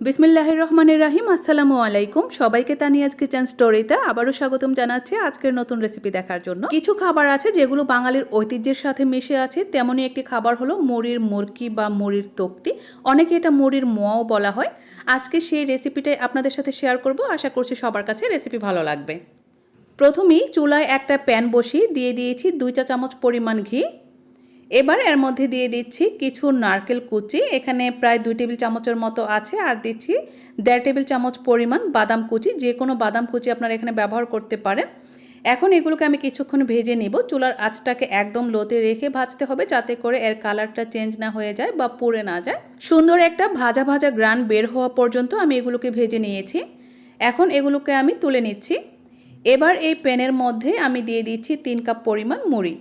বিসমিল্লাহির রহমানির রাহিম আসসালামু আলাইকুম সবাইকে তানিয়াজ কিচেন স্টোরিতে আবারও স্বাগতম জানাচ্ছি আজকের নতুন রেসিপি দেখার জন্য। কিছু খাবার আছে যেগুলো বাঙালির ঐতিহ্যের সাথে মিশে আছে। তেমনই একটি খাবার হলো মুড়ির মুরকি বা মুড়ির তক্তি। অনেকে এটা মুড়ির মোয়াও বলা হয়। আজকে সেই রেসিপিটাই আপনাদের সাথে শেয়ার করব। আশা করছি সবার কাছে রেসিপি ভালো লাগবে। প্রথমেই চুলায় একটা প্যান বসিয়ে দিয়ে দিয়েছি দুই চা চামচ পরিমাণ ঘি। এবার এর মধ্যে দিয়ে দিচ্ছি কিছু নারকেল কুচি। এখানে প্রায় দুই টেবিল চামচের মতো আছে। আর দিচ্ছি দেড় টেবিল চামচ পরিমাণ বাদাম কুচি। যে কোনো বাদাম কুচি আপনারা এখানে ব্যবহার করতে পারেন। এখন এগুলোকে আমি কিছুক্ষণ ভেজে নিব। চুলার আঁচটাকে একদম লোতে রেখে ভাজতে হবে যাতে করে এর কালারটা চেঞ্জ না হয়ে যায় বা পুড়ে না যায়। সুন্দর একটা ভাজা ভাজা গ্রান বের হওয়া পর্যন্ত আমি এগুলোকে ভেজে নিয়েছি। এখন এগুলোকে আমি তুলে নিচ্ছি। এবার এই প্যানের মধ্যে আমি দিয়ে দিচ্ছি তিন কাপ পরিমাণ মুড়ি।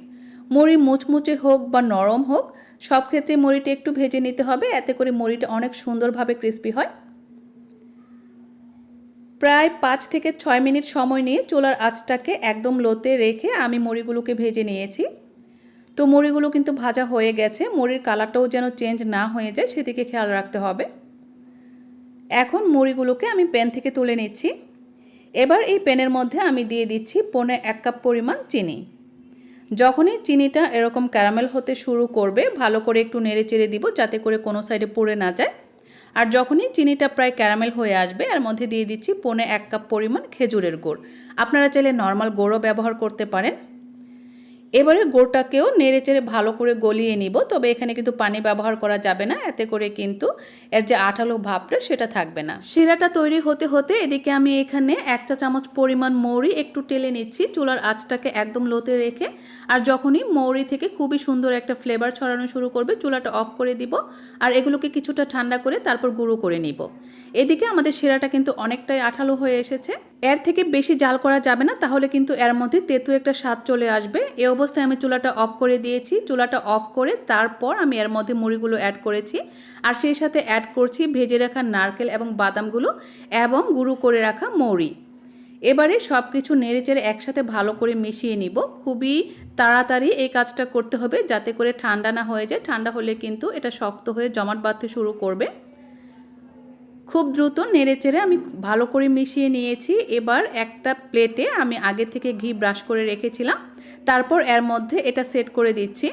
মুড়ি মুচমুচে হোক বা নরম হোক, সব ক্ষেত্রে মুড়িটা একটু ভেজে নিতে হবে, এতে করে মুড়িটা অনেক সুন্দরভাবে ক্রিস্পি হয়। প্রায় পাঁচ থেকে ছয় মিনিট সময় নিয়ে চুলার আঁচটাকে একদম লোতে রেখে আমি মুড়িগুলোকে ভেজে নিয়েছি। তো মুড়িগুলো কিন্তু ভাজা হয়ে গেছে, মুড়ির কালারটাও যেন চেঞ্জ না হয়ে যায়, সেদিকে খেয়াল রাখতে হবে। এখন মুড়িগুলোকে আমি প্যান থেকে তুলে নিচ্ছি। এবার এই প্যানের মধ্যে আমি দিয়ে দিচ্ছি পনে এক কাপ পরিমাণ চিনি। যখনই চিনিটা এরকম ক্যারামেল হতে শুরু করবে, ভালো করে একটু নেড়ে চেড়ে দিব যাতে করে কোনো সাইডে পড়ে না যায়। আর যখনই চিনিটা প্রায় ক্যারামেল হয়ে আসবে আর মধ্যে দিয়ে দিচ্ছি পনে এক কাপ পরিমাণ খেজুরের গুড়। আপনারা চাইলে নর্মাল গোড়ও ব্যবহার করতে পারেন। এবারে গোটাকেও নেড়ে চেড়ে ভালো করে গলিয়ে নিব, তবে এখানে কিন্তু পানি ব্যবহার করা যাবে না, এতে করে কিন্তু এর যে আঠালো ভাবটা সেটা থাকবে না। শিরাটা তৈরি হতে হতে এদিকে আমি এখানে এক চা চামচ পরিমাণ মৌরি একটু টেলে নিচ্ছি, চুলার আঁচটাকে একদম লোতে রেখে, আর যখনই মৌরি থেকে খুবই সুন্দর একটা ফ্লেভার ছড়ানো শুরু করবে, চুলাটা অফ করে দিব, আর এগুলোকে কিছুটা ঠান্ডা করে তারপর গুঁড়ো করে নিব। এদিকে আমাদের শিরাটা কিন্তু অনেকটাই আঠালো হয়ে এসেছে এর থেকে বেশি জাল করা যাবে না, তাহলে কিন্তু এর মধ্যে তেতু একটা স্বাদ চলে আসবে। এ অবস্থায় আমি চুলাটা অফ করে দিয়েছি। চুলাটা অফ করে তারপর আমি এর মধ্যে মুড়িগুলো অ্যাড করেছি। আর সেই সাথে অ্যাড করছি ভেজে রাখা নারকেল এবং বাদামগুলো এবং গুঁড়ো করে রাখা মৌরি। এবারে সব কিছু নেড়েচেড়ে একসাথে ভালো করে মিশিয়ে নিব। খুবই তাড়াতাড়ি এই কাজটা করতে হবে, যাতে করে ঠান্ডা না হয়ে যায়। ঠান্ডা হলে কিন্তু এটা শক্ত হয়ে জমাট বাঁধতে শুরু করবে। খুব দ্রুত নেড়েচেড়ে আমি ভালো করে মিশিয়ে নিয়েছি। এবার একটা প্লেটে আমি আগে থেকে ঘি ব্রাশ করে রেখেছিলাম। তারপর এর মধ্যে এটা সেট করে দিচ্ছি।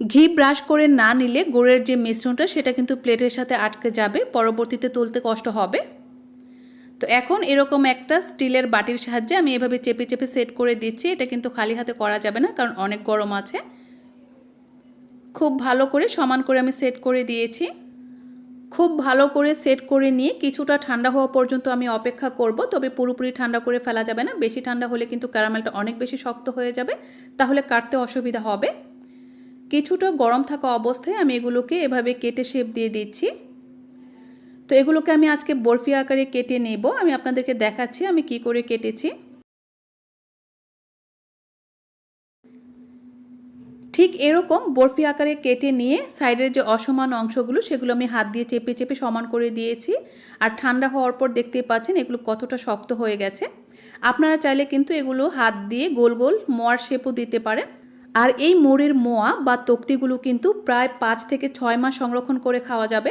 ঘি ব্রাশ করে না নিলে গুড়ের যে মিশ্রণটা সেটা কিন্তু প্লেটের সাথে আটকে যাবে, পরবর্তীতে তুলতে কষ্ট হবে। তো এখন এরকম একটা স্টিলের বাটির সাহায্যে আমি এভাবে চেপে চেপে সেট করে দিচ্ছি। এটা কিন্তু খালি হাতে করা যাবে না, কারণ অনেক গরম আছে। খুব ভালো করে সমান করে আমি সেট করে দিয়েছি। খুব ভালো করে সেট করে নিয়ে কিছুটা ঠান্ডা হওয়া পর্যন্ত আমি অপেক্ষা করব। তবে পুরোপুরি ঠান্ডা করে ফেলা যাবে না। বেশি ঠান্ডা হলে কিন্তু ক্যারামেলটা অনেক বেশি শক্ত হয়ে যাবে। তাহলে কাটতে অসুবিধা হবে। কিছুটা গরম থাকা অবস্থায় আমি এগুলোকে এভাবে কেটে শেপ দিয়ে দিচ্ছি। তো এগুলোকে আমি আজকে বরফি আকারে কেটে নেব। আমি আপনাদেরকে দেখাচ্ছি আমি কি করে কেটেছি। ঠিক এরকম বরফি আকারে কেটে নিয়ে সাইডের যে অসমান অংশগুলো, সেগুলো আমি হাত দিয়ে চেপে চেপে সমান করে দিয়েছি। আর ঠান্ডা হওয়ার পর দেখতে পাচ্ছেন এগুলো কতটা শক্ত হয়ে গেছে। আপনারা চাইলে কিন্তু এগুলো হাত দিয়ে গোল গোল মোয়ার শেপও দিতে পারেন। আর এই মোড়ের মোয়া বা তক্তিগুলো কিন্তু প্রায় পাঁচ থেকে ছয় মাস সংরক্ষণ করে খাওয়া যাবে।